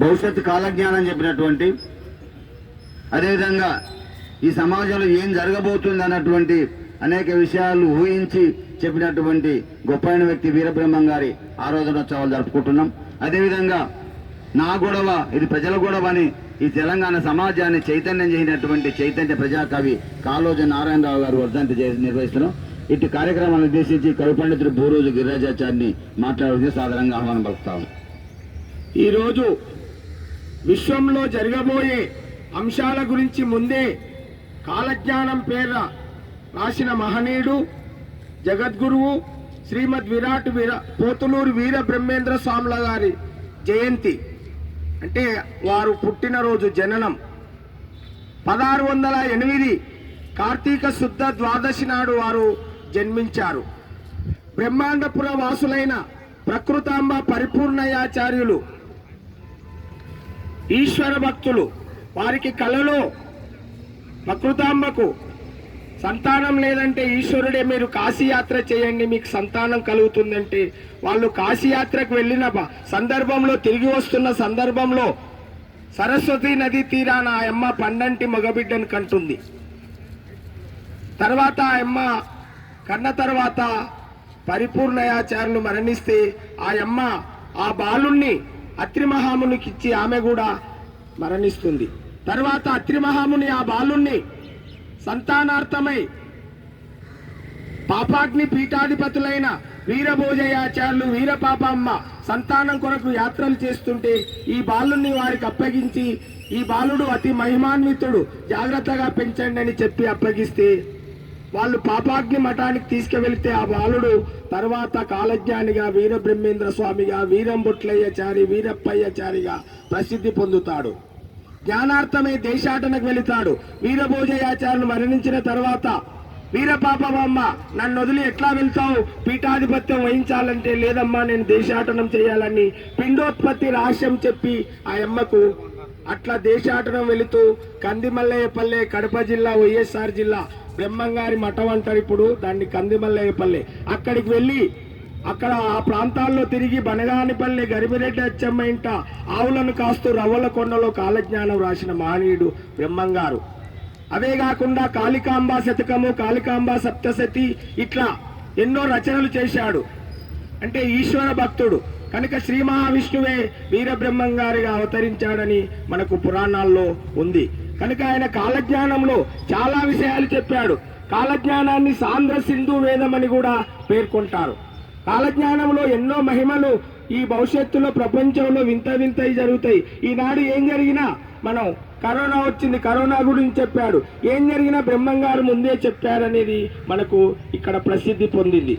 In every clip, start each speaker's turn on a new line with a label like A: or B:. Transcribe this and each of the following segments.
A: భవిష్యత్తు కాలజ్ఞానం చెప్పినటువంటి అదేవిధంగా ఈ సమాజంలో ఏం జరగబోతుంది అన్నటువంటి అనేక విషయాలు ఊహించి చెప్పినటువంటి గొప్ప వ్యక్తి వీరబ్రహ్మం గారి ఆరాధనోత్సవాలు జరుపుకుంటున్నాం. అదేవిధంగా నా గొడవ ఇది ప్రజల గొడవ అని ఈ తెలంగాణ సమాజాన్ని చైతన్యం చేసినటువంటి చైతన్య ప్రజాకవి కాళోజ నారాయణరావు గారు వర్ధంతి నిర్వహిస్తున్నాం. ఇటు కార్యక్రమాన్ని ఉద్దేశించి కవి పండితుడు భూరోజు గిరిరాజాచారిని మాట్లాడుతూ సాధారణంగా ఆహ్వానం పలుకుతాం.
B: ఈరోజు విశ్వంలో జరగబోయే అంశాల గురించి ముందే కాలజ్ఞానం పేర రాసిన మహనీయుడు జగద్గురువు శ్రీమద్ విరాట్ వీర పోతులూరు వీర బ్రహ్మేంద్ర స్వాముల గారి జయంతి. అంటే వారు పుట్టినరోజు జననం. పదహారు వందల ఎనిమిది కార్తీక శుద్ధ ద్వాదశి నాడు వారు జన్మించారు. బ్రహ్మాండపుర వాసులైన ప్రకృతాంబ పరిపూర్ణయాచార్యులు ఈశ్వర భక్తులు వారికి కలలో ప్రకృతాంబకు సంతానం లేదంటే ఈశ్వరుడే మీరు కాశీయాత్ర చేయండి మీకు సంతానం కలుగుతుందంటే వాళ్ళు కాశీయాత్రకు వెళ్ళిన సందర్భంలో తిరిగి వస్తున్న సందర్భంలో సరస్వతి నది తీరాన ఆ అమ్మ పండంటి మగబిడ్డను కంటుంది. తర్వాత ఆ అమ్మ కన్న తర్వాత పరిపూర్ణయాచారులు మరణిస్తే ఆ అమ్మ ఆ బాలుణ్ణి అత్రిమహామునికి ఇచ్చి ఆమె కూడా మరణిస్తుంది. తర్వాత అత్రిమహాముని ఆ బాలుణ్ణి సంతానార్థమై పాపాగ్ని పీఠాధిపతులైన వీరభోజయాచార్యులు వీరపాపమ్మ సంతానం కొరకు యాత్రలు చేస్తుంటే ఈ బాలుని వారికి అప్పగించి ఈ బాలుడు అతి మహిమాన్వితుడు జాగ్రత్తగా పెంచండి అని చెప్పి అప్పగిస్తే వాళ్ళు పాపాగ్ని మఠానికి తీసుకువెళితే ఆ బాలుడు తర్వాత కాలజ్ఞానిగా వీరబ్రహ్మేంద్ర స్వామిగా వీరంబుట్లయ్యచారి వీరప్పయ్యచారిగా ప్రసిద్ధి పొందుతాడు. జ్ఞానార్థమై దేశాటనకు వెళుతాడు. వీరభోజయాచార్యులు మరణించిన తర్వాత వీరపాపమ్మ నన్ను వదిలి ఎట్లా వెళ్తావు? పీఠాధిపత్యం వహించాలంటే లేదమ్మా నేను దేశాటనం చేయాలని పిండోత్పత్తి రహస్యం చెప్పి ఆ అమ్మకు అట్లా దేశాటనం వెళుతూ కందిమల్లయ్యపల్లె కడప జిల్లా వైఎస్ఆర్ జిల్లా బ్రహ్మంగారి మఠం అంటారు ఇప్పుడు దాన్ని కందిమల్లయ్యపల్లె. అక్కడికి వెళ్ళి అక్కడ ఆ ప్రాంతాల్లో తిరిగి బనగానిపల్లి గరిమిరెడ్డి అచ్చమ్మ ఇంట ఆవులను కాస్తూ రవ్వల కొండలో కాలజ్ఞానం రాసిన మహనీయుడు బ్రహ్మంగారు. అవే కాకుండా కాళికాంబ శతకము కాళికాంబ సప్తశతి ఇట్లా ఎన్నో రచనలు చేశాడు. అంటే ఈశ్వర భక్తుడు. కనుక శ్రీ మహావిష్ణువే వీరబ్రహ్మం గారిగా అవతరించాడని మనకు పురాణాల్లో ఉంది. కనుక ఆయన కాలజ్ఞానంలో చాలా విషయాలు చెప్పాడు. కాలజ్ఞానాన్ని సాంద్ర సింధు వేదం అని కూడా పేర్కొంటారు. కాలజ్ఞానంలో ఎన్నో మహిమలు ఈ భవిష్యత్తులో ప్రపంచంలో వింత వింతవి జరుగుతాయి. ఈనాడు ఏం జరిగినా మనం కరోనా వచ్చింది కరోనా గురించి చెప్పాడు. ఏం జరిగినా బ్రహ్మంగారు ముందే చెప్పారనేది మనకు ఇక్కడ ప్రసిద్ధి పొందింది.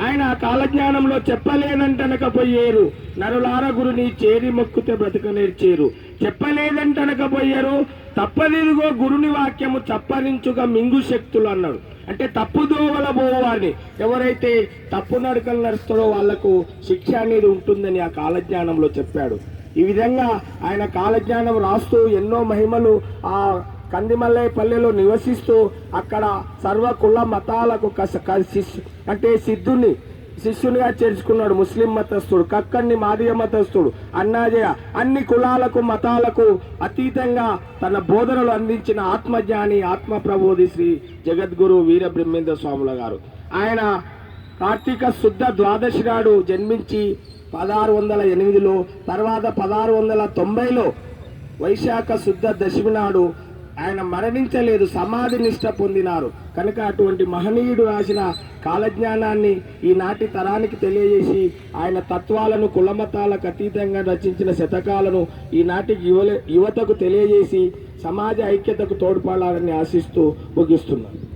B: ఆయన కాలజ్ఞానంలో చెప్పలేదంటనకపోయారు. నరులార గురుని చేరి మొక్కుతే బ్రతకనేర్చేరు చెప్పలేదంటనకపోయారు. తప్పనిదిగో గురుని వాక్యము చప్పరించుగా మింగు శక్తులు అన్నాడు. అంటే తప్పు దోవల పోవాలని ఎవరైతే తప్పు నడకలు నడుస్తారో వాళ్ళకు శిక్ష అనేది ఉంటుందని ఆ కాలజ్ఞానంలో చెప్పాడు. ఈ విధంగా ఆయన కాలజ్ఞానం రాస్తూ ఎన్నో మహిమలు ఆ కందిమల్లైపల్లెలో నివసిస్తూ అక్కడ సర్వ కుల మతాలకు క- శిష్యు అంటే సిద్ధుని శిష్యునిగా చేర్చుకున్నాడు ముస్లిం మతస్థుడు కక్కన్ని మాదియ మతస్థుడు అన్నాజయ. అన్ని కులాలకు మతాలకు అతీతంగా తన బోధనలు అందించిన ఆత్మజ్ఞాని ఆత్మ ప్రబోధి శ్రీ జగద్గురు వీర బ్రహ్మేంద్ర స్వాముల గారు. ఆయన కార్తీక శుద్ధ ద్వాదశి నాడు జన్మించి పదహారు వందల ఎనిమిదిలో తర్వాత పదహారు వందల తొంభైలో వైశాఖ శుద్ధ దశమి నాడు ఆయన మరణించలేదు సమాధి నిష్ట పొందినారు. కనుక అటువంటి మహనీయుడు రాసిన కాలజ్ఞానాన్ని ఈనాటి తరానికి తెలియజేసి ఆయన తత్వాలను కులమతాలకు అతీతంగా రచించిన శతకాలను ఈనాటి యువ యువతకు తెలియజేసి సమాజ ఐక్యతకు తోడ్పడాలని ఆశిస్తూ ముగిస్తున్నాను.